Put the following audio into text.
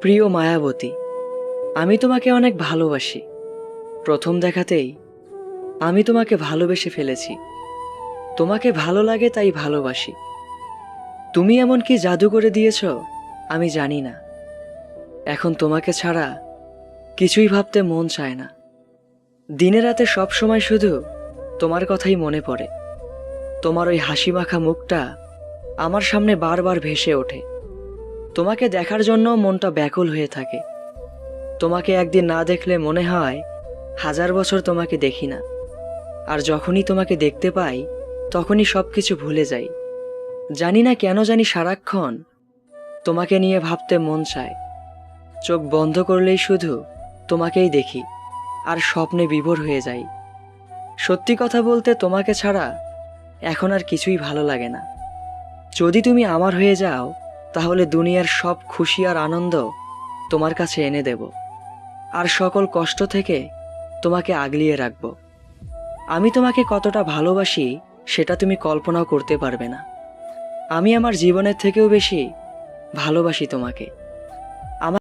প্রিয় মায়াবতী, আমি তোমাকে অনেক ভালোবাসি। প্রথম দেখাতেই আমি তোমাকে ভালোবেসে ফেলেছি। তোমাকে ভালো লাগে তাই ভালোবাসি। তুমি এমন কি জাদু করে দিয়েছ, আমি জানি না। এখন তোমাকে ছাড়া কিছুই ভাবতে মন চায় না। দিনে রাতে সব সময় শুধু তোমার কথাই মনে পড়ে। তোমার ওই হাসি মাখা মুখটা আমার সামনে বারবার ভেসে ওঠে। তোমাকে দেখার জন্য মনটা ব্যাকুল হয়ে থাকে। তোমাকে একদিন না দেখলে মনে হয় হাজার বছর তোমাকে দেখি না। আর যখনই তোমাকে দেখতে পাই, তখনই সব কিছু ভুলে যাই। জানি না কেন জানি সারাক্ষণ তোমাকে নিয়ে ভাবতে মন চায়। চোখ বন্ধ করলেই শুধু তোমাকেই দেখি, আর স্বপ্নে বিভোর হয়ে যাই। সত্যি কথা বলতে তোমাকে ছাড়া এখন আর কিছুই ভালো লাগে না। যদি তুমি আমার হয়ে যাও তাহলে দুনিয়ার সব খুশি আর আনন্দ তোমার কাছে এনে দেব। আর সকল কষ্ট থেকে তোমাকে আগলিয়ে রাখব। আমি তোমাকে কতটা ভালোবাসি, সেটা তুমি কল্পনাও করতে পারবে না। আমি আমার জীবনের থেকেও বেশি ভালোবাসি তোমাকে।